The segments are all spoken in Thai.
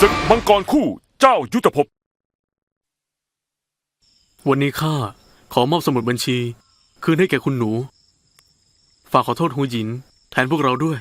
ศึกมังกรคู่เจ้ายุทธภพ วันนี้ข้าขอมอบสมุดบัญชี คืนให้แก่คุณหนู ฝากขอโทษหูหยิน แทนพวกเราด้วย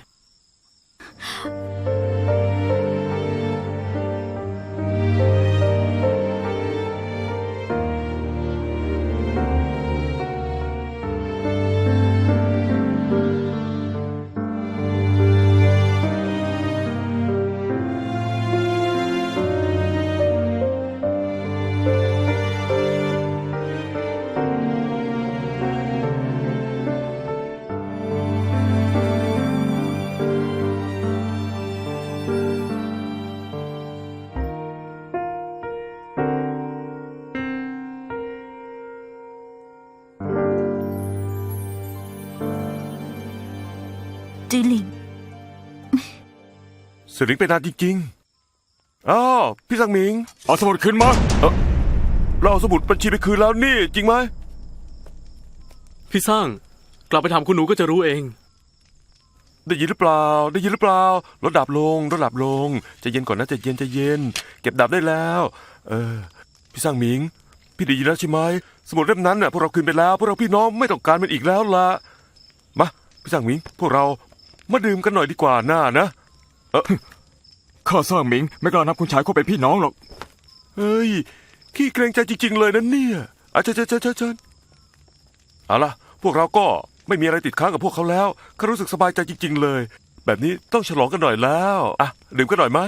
เสลิงเป็นนานจริงๆอ้าวพี่สังหมิง เอาสมุดขึ้นมา เราเอาสมุดบัญชีไปคืนแล้วนี่จริงไหม พี่สร้างกลับไปถามคุณหนูก็จะรู้เอง ได้ยินหรือเปล่า ได้ยินหรือเปล่า รถดับลง รถดับลงใจะเย็นก่อนนะใจะเย็นใจะเย็น เก็บดับได้แล้ว เออ พี่สังหมิง พี่ได้ยินแล้วใช่ไหม สมุดเล่มนั้นน่ะพวกเราคืนไปแล้วพวกเราพี่น้องไม่ต้องการมันอีกแล้วล่ะมาพี่สังหมิง พวกเรามาดื่มกันหน่อยดีกว่าน่านะ ข้าสร้างหมิง ไม่กล้านับคุณชายเข้าเป็นพี่น้องหรอก เฮ้ย ขี้เกรงใจจริง ๆ เลยนะเนี่ยอาเชิญเชิญเชิญเชิญเชิญเอาล่ะ พวกเราก็ไม่มีอะไรติดค้างกับพวกเขาแล้วเขารู้สึกสบายใจจริง ๆ เลย แบบนี้ต้องฉลองกันหน่อยแล้วอะดื่มกันหน่อยไหม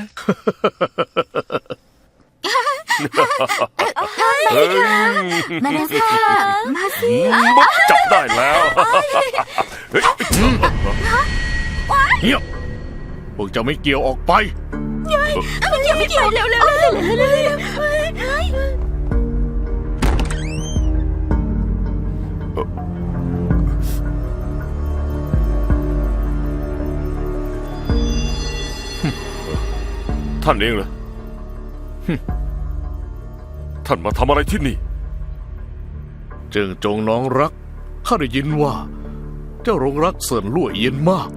เฮ้ยมาแล้วค่ะมาสิมดจับได้แล้วเฮ้ยเงียบ พวกเจะไม่เกี่ยวออกไป ไม่เกี่ยวไม่เกี่ยวเร็วเร็วเร็วเร็วเร็วเร็วเฮ้ยท่านเองเหรอหึท่านมาทำอะไรที่นี่ เจิงจงน้องรัก ข้าได้ยินว่า เจ้ารงรักเสินลั่วเอียนมาก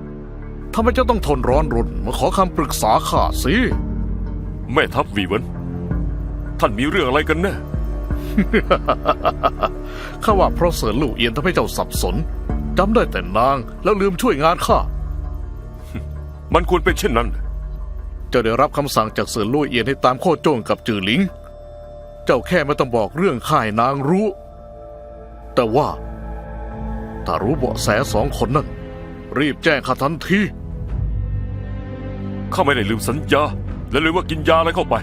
ทำไมเจ้าต้องทนร้อนรนมาขอคำปรึกษาข้าสิ แม่ทัพวีเวินท่านมีเรื่องอะไรกันแน่ ข้าว่าเพราะเสินลู่เอียนทำให้เจ้าสับสนจำได้แต่นางแล้วลืมช่วยงานข้า มันควรเป็นเช่นนั้น เจ้าได้รับคำสั่งจากเสินลู่เอียนให้ตามโคโจ้งกับจือหลิง เจ้าแค่ไม่ต้องบอกเรื่องข่ายนางรู้ แต่ว่าถ้ารู้เบาะแสสองคนนั้น รีบแจ้งข้าทันที ข้าไม่ได้ลืมสัญญา และลืมว่ากินยาอะไรเข้าไป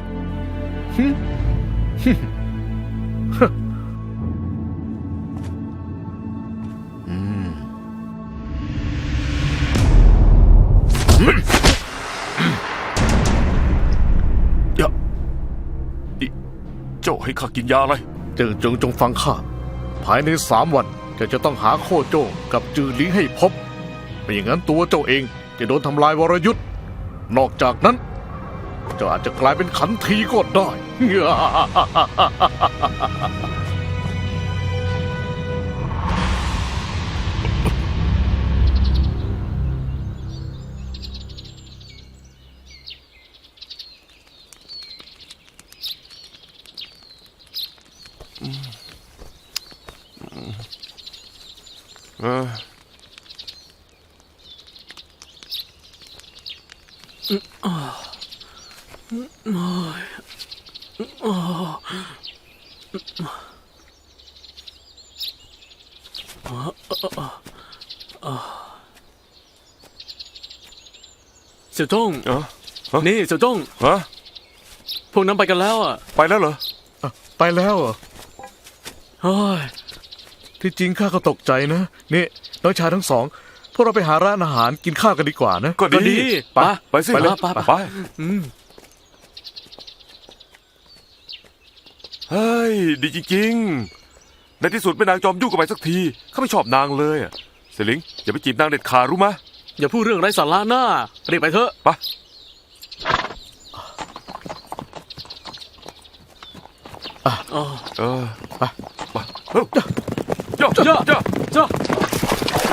ยวนี่เจ้าให้ข้ากินยาอะไร เจิงจงจงฟังข้า ภายในสามวันเจะจะต้องหาโคโจ้กับจือหลิงให้พบ ไม่อย่างนั้นตัวเจ้าเองจะโดนทำลายวรยุทธ์ นอกจากนั้นเจ้าอาจจะกลายเป็นขันทีก็ได้ เสี่ยวจ้งเออฮะ นี่เสี่ยวจ้งฮะพวกนั้นไปกันแล้วอะไปแล้วเหรอไปแล้วเหรอเฮ้ยที่จริงข้าก็ตกใจนะนี่น้องชายทั้งสอง พวกเราไปหาร้านอาหารกินข้าวกันดีกว่านะ ก็ก็ดีดีไปไปไปสิไปเลยไปไปไปอืมเฮ้ยดีจริงๆในที่สุดแม่นางจอมยุ่งกับไปสักทีเขาไม่ชอบนางเลยอะเสลิงอย่าไปจีบนางเด็ดขาดรู้ไหม อย่าพูดเรื่องไร้สาระหน้ารีบไปเถอะไปอ๋อเออไปไปเฮ้ยเจ้าเจ้าเจ้าเจ้า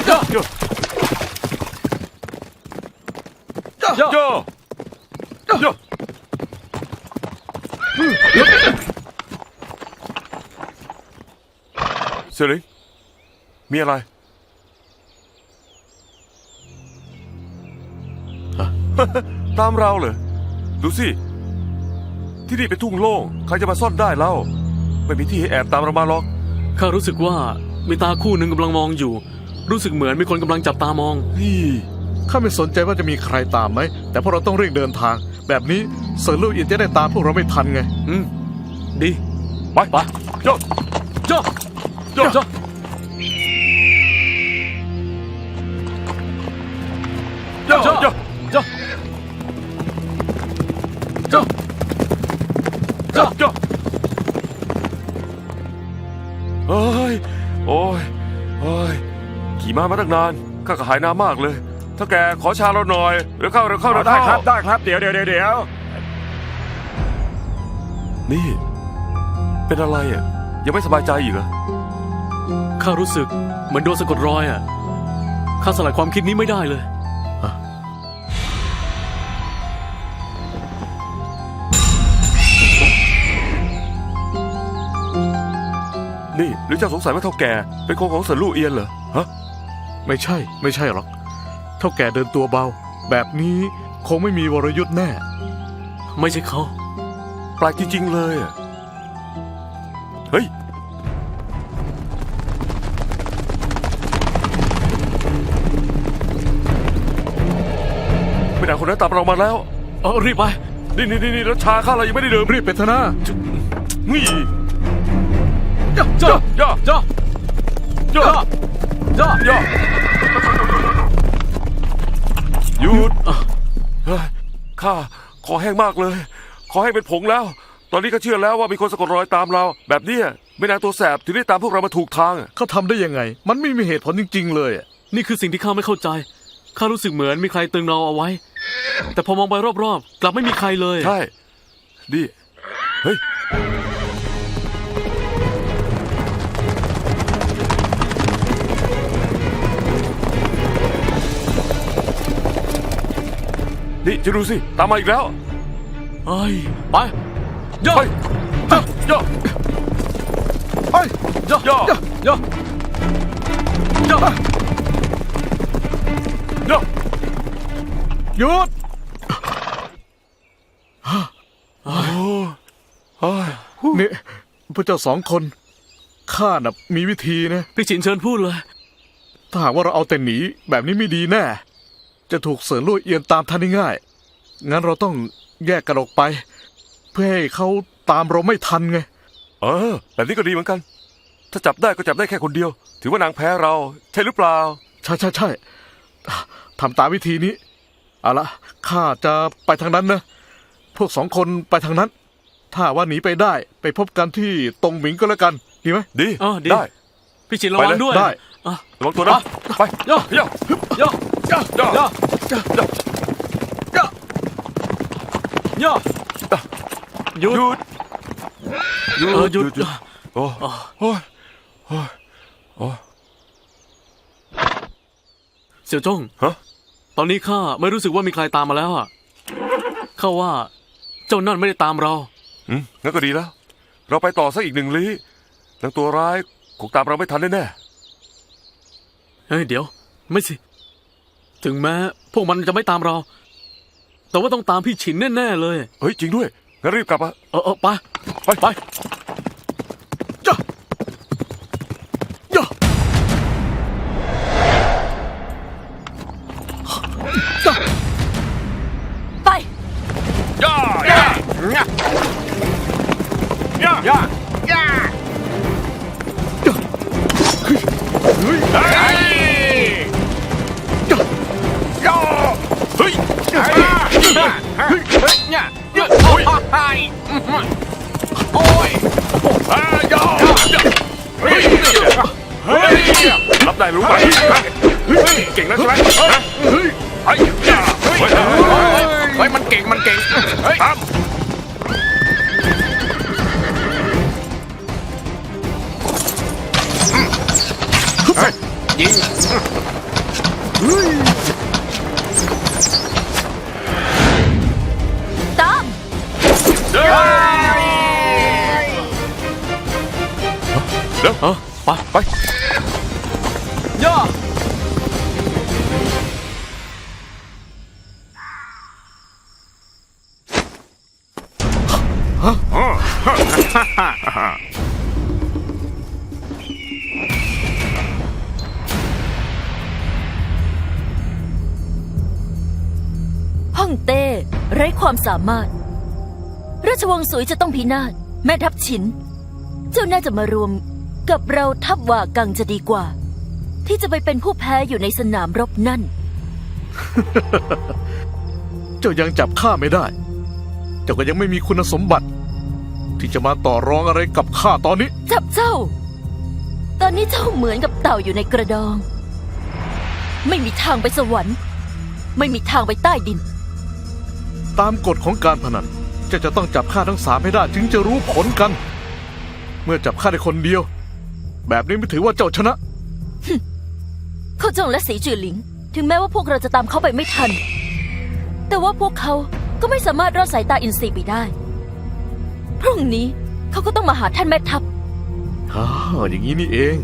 เจ้าเจ้าเจ้าเจ้าเจ้าเจ้าเซริงมีอะไร ตามเราเหรอ ดูสิ ที่นี่เป็นทุ่งโล่ง ใครจะมาซ่อนได้เล่า ไม่มีที่ให้แอบตามเรามาหรอกข้ารู้สึกว่ามีตาคู่หนึ่งกำลังมองอยู่ รู้สึกเหมือนมีคนกำลังจับตามอง นี่ข้าไม่สนใจว่าจะมีใครตามไหม แต่พวกเราต้องเร่งเดินทาง แบบนี้เซินลู่เอียนจะได้ตามพวกเราไม่ทันไง อืม ดี ไปไปโยโจ้โยโจ้โยโยโยโจ้โจ้โยโยเอ้ย โอ้ยโอ้ย ขี่ม้ามาตั้งนาน ข้าก็หายน้ำมากเลย ถ้าแกขอชาเราหน่อยเร็วเข้าเร็วเข้าเร็วได้เข้าครับได้ครับ เดี๋ยวเดี๋ยวเดี๋ยวเดี๋ยว นี่ เป็นอะไรอะ ยังไม่สบายใจอีกเหรอ ข้ารู้สึกเหมือนโดนสะกดรอยอะ ข้าสลายความคิดนี้ไม่ได้เลย รือเจ้าสงสัยว่าเท่าแกเป็นคนของเสินลู่เอียนเหรอฮะไม่ใช่ ไม่ใช่หรอกเท่าแก่เดินตัวเบา แบบนี้คงไม่มีวรยุทธ์แน่ ไม่ใช่เขาแปลกจริงๆเลยอะเฮ้ย ไม่นานคนนั้นตามเรามาแล้ว เออรีบไป นี่นี่นี่แล้วชาข้าเรายังไม่ได้ดื่มรีบไปเถอะนะนี่ จ้าจ้าย่าจ้าย่าจ้าย่าหยุดเฮ้ยข้าคอแห้งมากเลยคอแห้งเป็นผงแล้ว ตอนนี้ก็เชื่อแล้วว่ามีคนสะกดรอยตามเรา แบบเนี้ยไม่นานตัวแสบถึงได้ตามพวกเรามาถูกทางอะเขาทำได้ยังไง มันไม่มีเหตุผลจริง ๆ เลยอะนี่คือสิ่งที่ข้าไม่เข้าใจ ข้ารู้สึกเหมือนมีใครตึงเราเอาไว้ แต่พอมองไปรอบๆ กลับไม่มีใครเลย ใช่ดิ นี่จะดูสิ ตามมาอีกแล้วเฮ้ยไปย่อเฮ้ยย่อย่เฮ้ยย่อย่ย่ย่อย่ย่อหยุดโอ้ยนี่พวกเจ้าสองคนข้าน่ะมีวิธีนะ พี่ฉินเชิญพูดเลย ถ้าหากว่าเราเอาแต่หนีแบบนี้ไม่ดีแน่ จะถูกเสือลุ่ยเอียนตามทันได้ง่าย งั้นเราต้องแยกกันออกไป เพื่อให้เขาตามเราไม่ทันไง เออแบบนี้ก็ดีเหมือนกัน ถ้าจับได้ก็จับได้แค่คนเดียว ถือว่านางแพ้เราใช่หรือเปล่า ใช่ใช่ใช่ทำตามวิธีนี้เอาละข้าจะไปทางนั้นนะ พวกสองคนไปทางนั้น ถ้าว่าหนีไปได้ไปพบกันที่ตรงหมิงก็แล้วกัน ดีไหมดีอ๋อดี ได้ พี่ฉินระวังด้วย ได้อะ ระวังตัวนะไปย่อย่ย่ย่ย่อย่ย่ย่ย่อหยุหยุดดหยุดเออหยุดโอ้โอ้ยโอ้ยเสี่ยวจ้งฮะตอนนี้ข้าไม่รู้สึกว่ามีใครตามมาแล้วอะข้าว่าเจ้านั่นไม่ได้ตามเราอืมงั้นก็ดีแล้ว เราไปต่อสักอีกหนึ่งลี้นางตัวร้ายคงตามเราไม่ทันแน่เฮ้ยเดี๋ยว ไม่สิ ถึงแม้พวกมันจะไม่ตามเรา แต่ว่าต้องตามพี่ฉินแน่ ๆ เลยๆเฮ้ยจริงด้วยงั้นรีบกลับอะเออเออไปไปไปย่าย่าย่าไปย่าย่าย่าย่าย่าเฮ้ยเฮ้ย รับได้รู้ไหมเฮ้ยเก่งแล้วใช่ไหมฮะเฮ้ยไอ้ย่าเฮ้ยเฮ้ยเฮ้ยมันเก่งมันเก่งเฮ้ยตามเฮ้ยยิง Tom! hả ờ, hả? Hả? Nhá. Hong tê. ร้ความสามารถ ราชวงศ์สุยจะต้องพินาศ แม่ทัพฉิน เจ้าน่าจะมารวมกับเราทัพว่ากังจะดีกว่า ที่จะไปเป็นผู้แพ้อยู่ในสนามรบนั่น เจ้ายังจับข้าไม่ได้ เจ้าก็ยังไม่มีคุณสมบัติ ที่จะมาต่อรองอะไรกับข้าตอนนี้ จับเจ้า ตอนนี้เจ้าเหมือนกับเต่าอยู่ในกระดอง ไม่มีทางไปสวรรค์ ไม่มีทางไปใต้ดิน ตามกฎของการพนันเจ้าจะต้องจับข้าทั้งสามให้ได้ถึงจะรู้ผลกัน เมื่อจับข้าได้คนเดียว แบบนี้ไม่ถือว่าเจ้าชนะ เขาจงและสีจือหลิง ถึงแม้ว่าพวกเราจะตามเขาไปไม่ทัน แต่ว่าพวกเขาก็ไม่สามารถรอดสายตาอินทรีไปได้ พรุ่งนี้เขาก็ต้องมาหาท่านแม่ทัพฮ่าอย่างนี้นี่เอง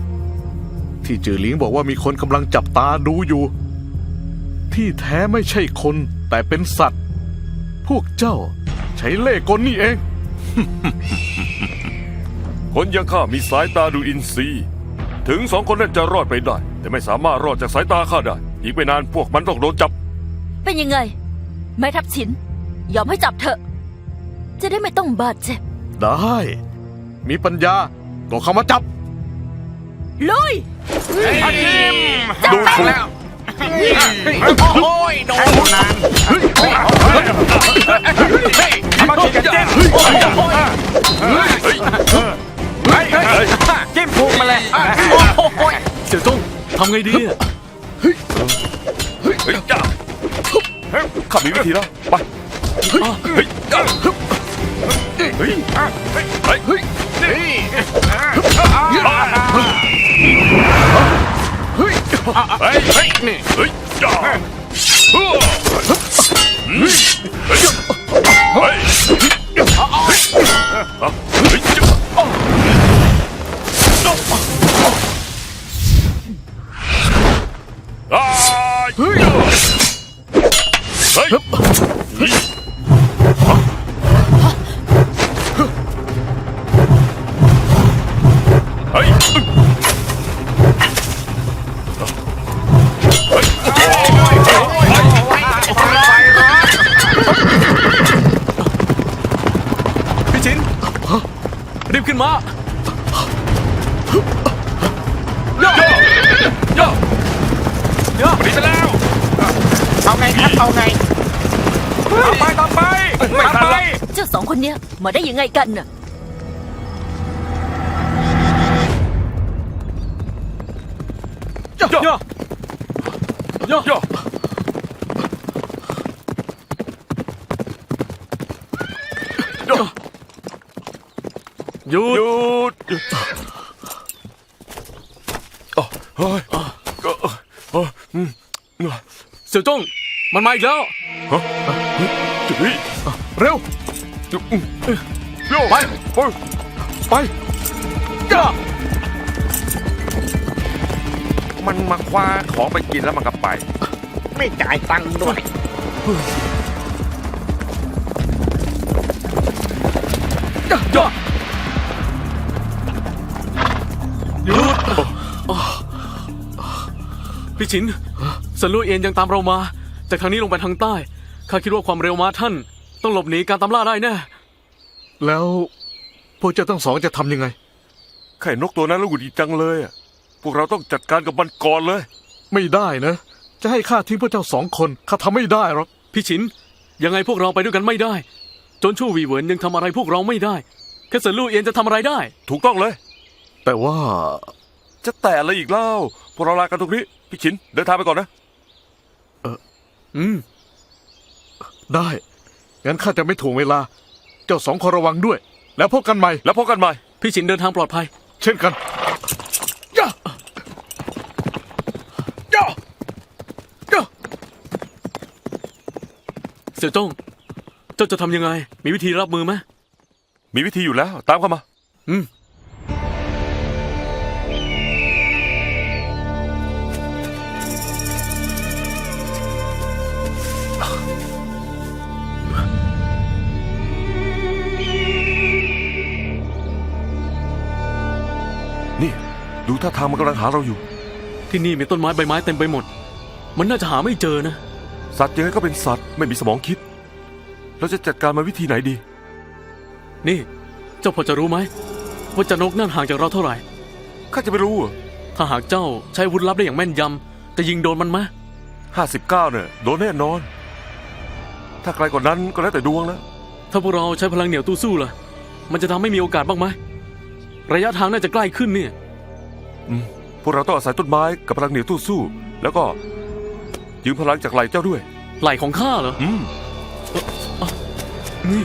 ที่จือหลิงบอกว่ามีคนกำลังจับตาดูอยู่ ที่แท้ไม่ใช่คนแต่เป็นสัตว์ พวกเจ้า ใช้เล่ห์กลนี่เอง คนอยังข้ามีสายตาดูอินทรีย์ ถึงสองคนนั้นจะรอดไปได้ แต่ไม่สามารถรอดจากสายตาข้าได้ อีกไม่นานพวกมันต้องโดนจับ เป็นยังไง แม่ทัพฉิน ยอมให้จับเถอะ จะได้ไม่ต้องบาดเจ็บ ได้ มีปัญญาก็เข้ามาจับ ลุยโดนถูกแล้ว โอ้ยโดนนานมากินกันจิ้มจิ้มพุงมาเลยโอ้ยเสี่ยวจงทำไงดีอะเฮ้ยจ้าข้ามีวิธีแล้วไป เฮ้ยจ้าเฮ้ยเฮ้ยเฮ้ยเฮ้ยเฮ้ยเฮ้ยนี่เฮ้ยจ้าเฮ้ยเฮ้ยเฮ้ยเฮ้ย ไงครับเอาไงเอาไปต่อไปต่อไปเจ้าสองคนเนี้ยมาได้ยังไงกันน่ะย่าย่าย่าย่อหยุดหยุดหยุดอ๋อเฮ้ยก็เอออืมเสี่ยวจง มันมาอีกแล้วฮะจุ๊ยเร็วจุ๊ยไปไปไปย่ามันมาคว้าของไปกินแล้วมันก็ไป ไม่จ่ายตังค์ด้วยย่าหยุดพี่ชินสันลุยเอียนยังตามเรามา จากทางนี้ลงไปทางใต้ ข้าคิดว่าความเร็วมาท่าน ต้องหลบหนีการตามล่าได้แน่ แล้วพวกเจ้าทั้งสองจะทำยังไง ไข่นกตัวนั้นแล้วหงุดหงิดจังเลยอะพวกเราต้องจัดการกับมันก่อนเลย ไม่ได้นะ จะให้ข้าทิ้งพวกเจ้าสองคนข้าทำไม่ได้หรอก พี่ชิน ยังไงพวกเราไปด้วยกันไม่ได้ จนชู่หวีเหวินยังทำอะไรพวกเราไม่ได้แค่เสันลู่เอียนจะทำอะไรได้ ถูกต้องเลย แต่ว่า จะแต่อะไรอีกเล่า พวกเราลากันตรงนี้ พี่ชินเดินทางไปก่อนนะ อืม ได้ งั้นข้าจะไม่ถ่วงเวลา เจ้าสองคนระวังด้วย แล้วพบกันใหม่ แล้วพบกันใหม่ พี่ชินเดินทางปลอดภัย เช่นกันย่าย่าย่าเสี่ยวจงเจ้าจะทำยังไง มีวิธีรับมือไหมมีวิธีอยู่แล้ว ตามเข้ามา อืม ท่าทางมันกำลังหาเราอยู่ ที่นี่มีต้นไม้ใบไม้เต็มไปหมด มันน่าจะหาไม่เจอนะ สัตว์ยังไงก็เป็นสัตว์ไม่มีสมองคิด เราจะจัดการมันวิธีไหนดี นี่ เจ้าพอจะรู้ไหมว่าเจะนกนั่นห่างจากเราเท่าไหร่ ข้าจะไม่รู้ถ้าหากเจ้าใช้อาวุธลับได้อย่างแม่นยำจะยิงโดนมันไหมห้าสิบเก้าเนี่ยโดนแน่นอน ถ้าไกลกว่านั้นก็แล้วแต่ดวงแล้วถ้าพวกเราใช้พลังเหนียวตู้สู้ล่ะ มันจะทำให้มีโอกาสบ้างไหมระยะทางน่าจะใกล้ขึ้นเนี่ย พวกเราต้องอาศัยต้นไม้กับพลังเหนียวตู้สู้ แล้วก็ยืมพลังจากไหลเจ้าด้วย ไหล่ของข้าเหรอ อืมนี่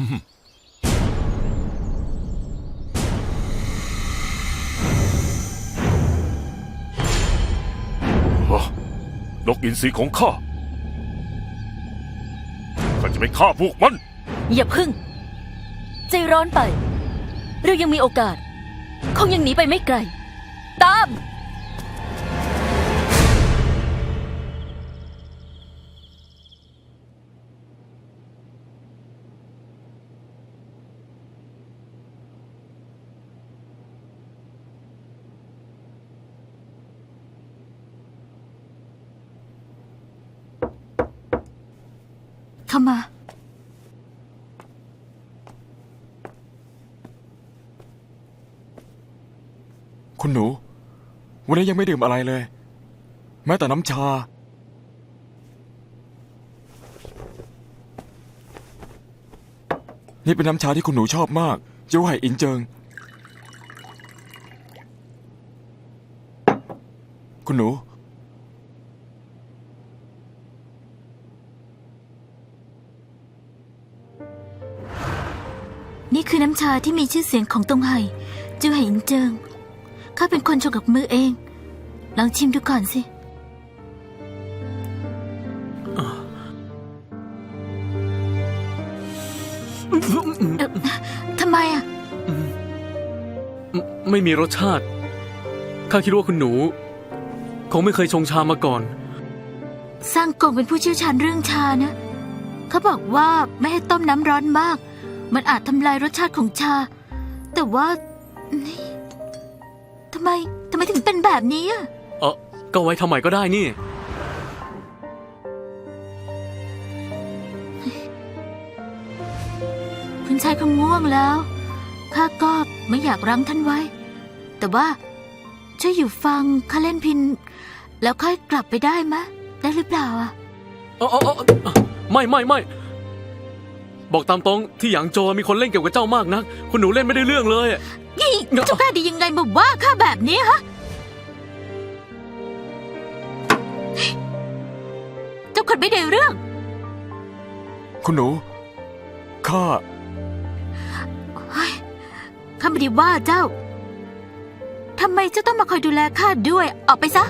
อืมโอ้นกอินทรีของข้า ข้าจะไปฆ่าพวกมัน อย่าพึ่ง ใจร้อนไป เรายังมีโอกาส คงยังหนีไปไม่ไกล ตาม คุณหนู วันนี้ยังไม่ดื่มอะไรเลย แม้แต่น้ำชา นี่เป็นน้ำชาที่คุณหนูชอบมาก เจ้าไห่อินเจิง คุณหนู นี่คือน้ำชาที่มีชื่อเสียงของตงไห่จูไห่อินเจิง ข้าเป็นคนชงกับมือเอง ลองชิมดูก่อนสิ ทำไมอะไม่ไม่มีรสชาติ ข้าคิดว่าคุณหนู คงไม่เคยชงชามาก่อน สร้างกงเป็นผู้เชี่ยวชาญเรื่องชานะ เขาบอกว่าไม่ให้ต้มน้ำร้อนมาก มันอาจทำลายรสชาติของชา แต่ว่านี่ทำไมทำไมถึงเป็นแบบนี้อะเออก็ไว้ทำใหม่ก็ได้นี่ คุณชายคงง่วงแล้ว ข้าก็ไม่อยากรั้งท่านไว้ แต่ว่าช่วยอยู่ฟังข้าเล่นพิน แล้วค่อยกลับไปได้มะได้หรือเปล่าอะเออเออเออเออไม่ไม่ไม่ บอกตามตรงที่หยางโจวมีคนเล่นเกี่ยวกับเจ้ามากนัก คุณหนูเล่นไม่ได้เรื่องเลย นี่เจ้ากล้าดียังไงมาว่าข้าแบบนี้ฮะ เจ้าคนไม่ได้เรื่อง คุณหนู ข้าข้าไม่ได้ว่าเจ้า ทำไมเจ้าต้องมาคอยดูแลข้าด้วย ออกไปซะ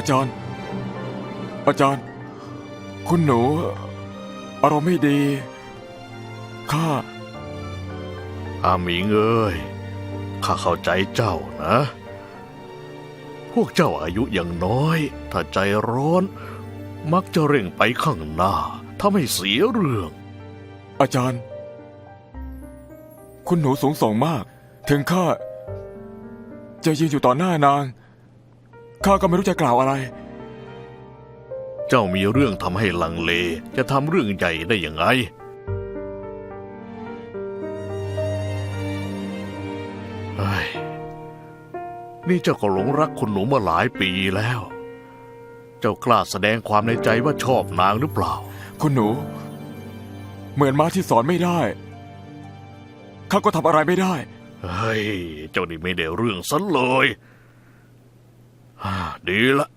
อาจารย์ อาจารย์ คุณหนู อารมณ์ไม่ดี ข้า อาหมิงเอ้ย ข้าเข้าใจเจ้านะ พวกเจ้าอายุยังน้อย ถ้าใจร้อน มักจะเร่งไปข้างหน้าทำให้เสียเรื่อง อาจารย์ คุณหนูสูงส่งมาก ถึงข้าจะยืนอยู่ต่อหน้านาง ข้าก็ไม่รู้จะกล่าวอะไร เจ้ามีเรื่องทำให้ลังเล จะทำเรื่องใหญ่ได้ยังไง เฮ้ย นี่เจ้าก็หลงรักคุณหนูมาหลายปีแล้ว เจ้ากล้าแสดงความในใจว่าชอบนางหรือเปล่า คุณหนู เหมือนม้าที่สอนไม่ได้ข้าก็ทำอะไรไม่ได้ เฮ้ย เจ้านี่ไม่ได้เรื่องซะเลย อ่าดีละ